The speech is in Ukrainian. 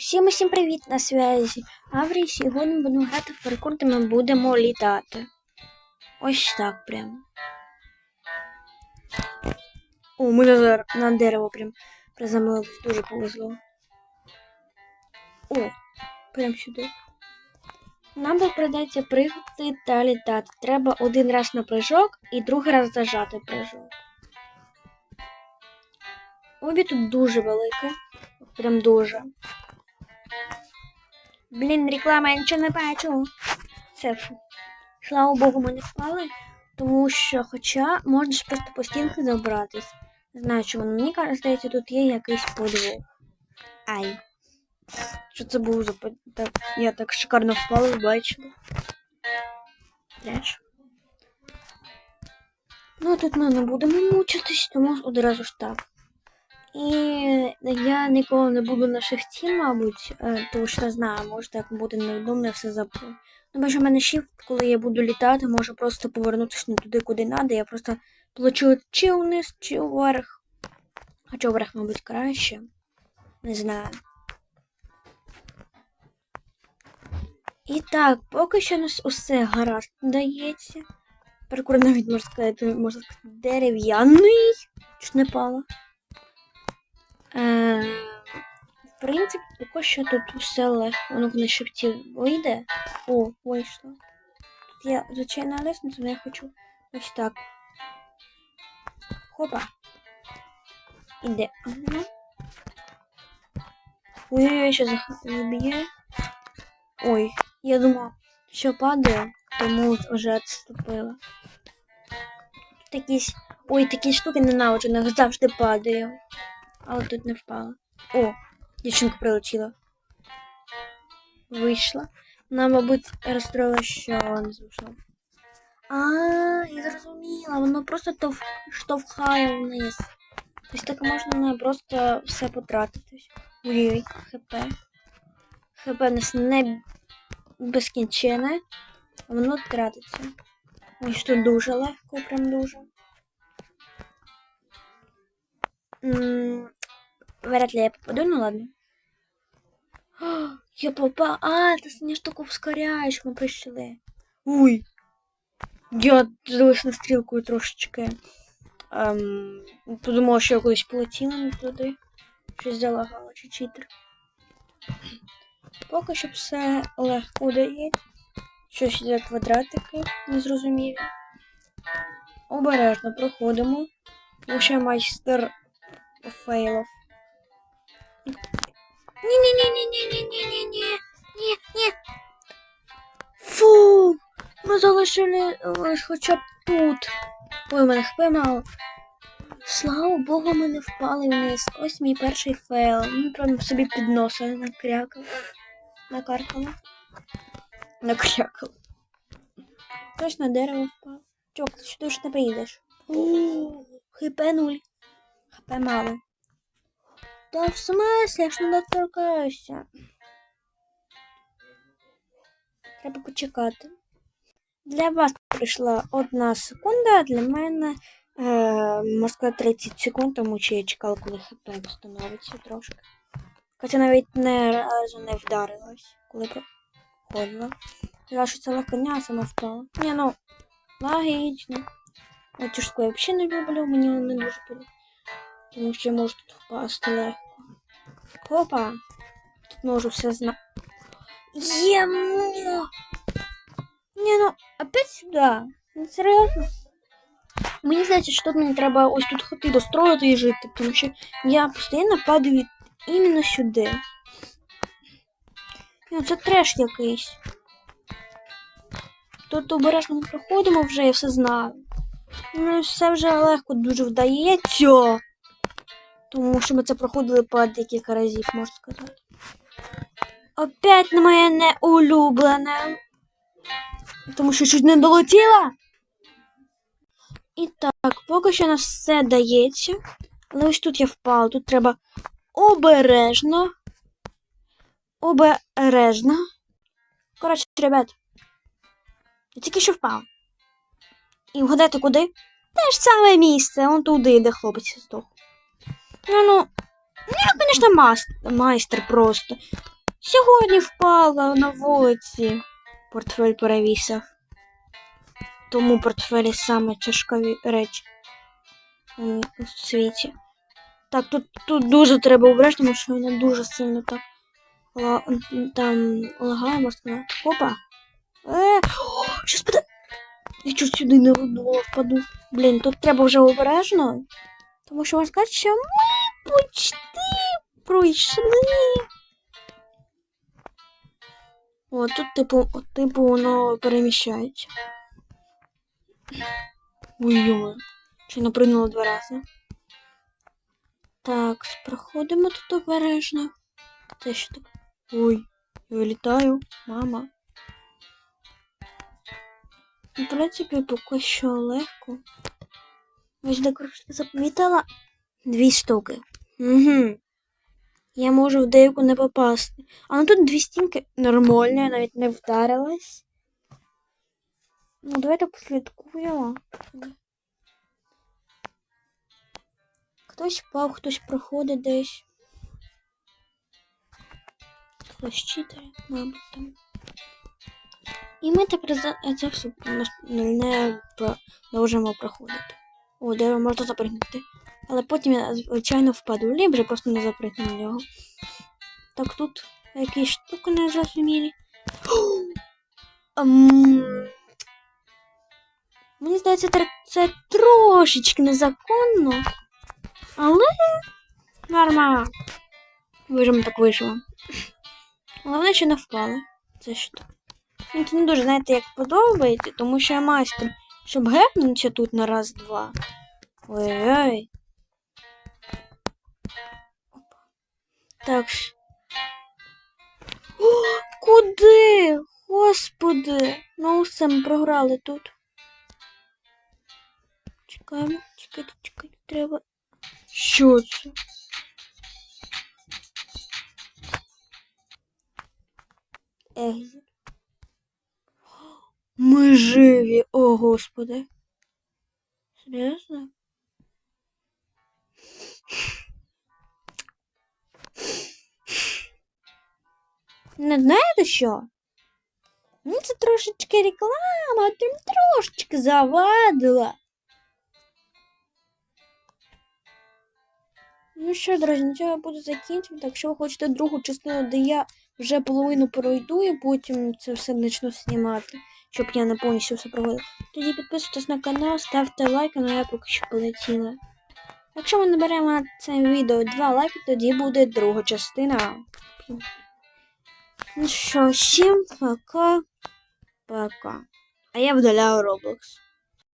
Всім усім привіт на зв'язі. Аврій, сьогодні будемо грати в паркур, де ми будемо літати. Ось так прямо. О, ми на, на дерево прям приземлились, дуже повезло. О, прям сюди. Нам придеться пригати та літати. Треба один раз на прыжок і другий раз зажати прыжок. Обі тут дуже велике. Прям дуже. Блін, реклама, я нічого не бачу. Це фу. Слава Богу, ми не впали, тому що, хоча можна ж просто по стінки забратись. Не знаю, чому. Мені кажуть, здається, тут є якийсь подвох. Ай. Що це був за так, Я так шикарно впала, ви бачили. Треш. Ну, тут ми не будемо мучитись, тому одразу ж так. І я ніколи не буду на шифті, мабуть, е, тому що не знаю, може так буде невідомо, я все забуду. Тому що в мене шифт, коли я буду літати, можу просто повернутися не туди, куди треба. Я просто полечу чи вниз, чи вверх. Хоча вверх, мабуть, краще. Не знаю. І так, поки що у нас усе гаразд дається. Паркур навіть можна сказати, можна сказати, дерев'яний. Чуть не пало. Е, в принципі, поки що тут все легко. Воно в шипті вийде. О, вийшло. Тут є звичайна лестниця, але я хочу ось так. Хопа. Іде. Ага. Ой, що заб'є. Ой, я думала, що падає, тому вже відступила. Тут. Ой, такі штуки ненавиджу, на завжди падаю. Але тут не впала. О, дівчинка прилетіла. Вийшла. Вона, мабуть, розстроїла, що не зайшла. А, я зрозуміла, воно просто тов... штовхає вниз. Тобто так можна не просто все потратитись. Ой, хп. ХП у нас не безкінчене, а воно тратиться. Ось тут дуже легко, прям дуже. Вряд ли я попаду, ну ладно. Я попал. А, ты синя штуку ускоряєш, ми прийшли. Уй. Я дивилась на стрілку трошечки. Ем, подумала, що я кудись полетіла не туди. Щось залагало, чи читер. Поки що все легко дає. Щось за квадратики не незрозумілі. Обережно проходимо. Лише майстер фейлов. Ні. Фу! Ми залишили лиш хоча б тут. Ой, у мене хп мало. Слава Богу, ми не впали вниз. Ось мій перший фейл. Ми прям собі під носа накрякали. Накаркали. Накрякали. Хтось на дерево впав. Чок, ти сюди ж не приїдеш. Хп нуль. хп мало. Та в смысле, я ж не доторкаюся. Треба почекати. Для вас прийшла одна секунда, а для мене е, можна сказати 30 секунд, тому що я чекала, коли хп встановиться трошки. Хоча навіть не разу не вдарилась, коли проходила. Я що це легконя, а сама впала. Ні, ну, логічно. Цю штуку я взагалі не люблю, мені не дуже подобається. Тому що я можу тут впасти легко. Опа! Тут можу все знати. Ємо! Не, ну, опять сюда. Ну, серйозно? Мені здається, що тут мені треба ось тут хоти достроїти і жити, тому що я постійно падаю іменно сюди. Ну, це треш якийсь. Тут обережно ми проходимо вже, я все знаю. Ну, все вже легко дуже вдається. Тому що ми це проходили по декілька разів, можна сказати. Опять на моє неулюблене. Тому що чуть не долетіла. І так, поки що у нас все дається. Але ось тут я впала. Тут треба обережно. Обережно. Коротше, ребят. Я тільки що впав. І вгадайте куди? Те ж саме місце, он туди, де хлопець здох. Ну ну, я, звісно, майстер, просто. Сьогодні впала на вулиці. Портфель перевісив. Тому портфелі саме тяжкові речі у у світі. Так, тут, тут дуже треба обережно, тому що вона дуже сильно так ла, там лагає, можна сказати. Опа. Е, щас буде. Я чуть сюди не впаду. Блін, тут треба вже обережно. Тому що можна сказати, що почти пройшли. О, тут, типу, типу, воно переміщається. Ой, йома. Чи напрыгнуло два рази. Так, проходимо тут обережно. Це що таке? Ой, я вилітаю, мама. В принципі, поки що легко. Ось кружки запомітила дві штуки. Угу. Я можу в деяку не попасти. А ну тут дві стінки нормально, я навіть не вдарилась. Ну, давайте послідкуємо. Хтось впав, хтось проходить десь. Хтось читає, мабуть, там. І ми тепер за це все не продовжимо проходити. О, дерево можна запригнути. Але потім я, звичайно, впаду. Ліпше просто не запригну на нього. Так тут якісь штуки незрозумілі. Ам, Мені здається, це трошечки незаконно. Але нормально. Вижимо так вийшло. Головне, що не впали. Це що? Мені це не дуже, знаєте, як подобається, тому що я майстер, щоб гепнутися тут на раз-два. Ой-ой. Так. О, куди? Господи! Ну все, ми програли тут. Чекаємо, чекайте, чекайте, треба. Що це? Екзит. Ми живі, о господи. Серйозно? Не знаєте що? Ну, це трошечки реклама, там трошечки завадила. Ну що, друзі, на цьому я буду закінчувати. Якщо ви хочете другу частину, де я вже половину пройду і потім це все почну знімати, щоб я не повністю все проводила. Тоді підписуйтесь на канал, ставте лайк, а я поки що полетіла. Якщо ми наберемо на це відео 2 лайки, тоді буде друга частина. Ну що, всім пока. Пока. А я вдаляю Roblox.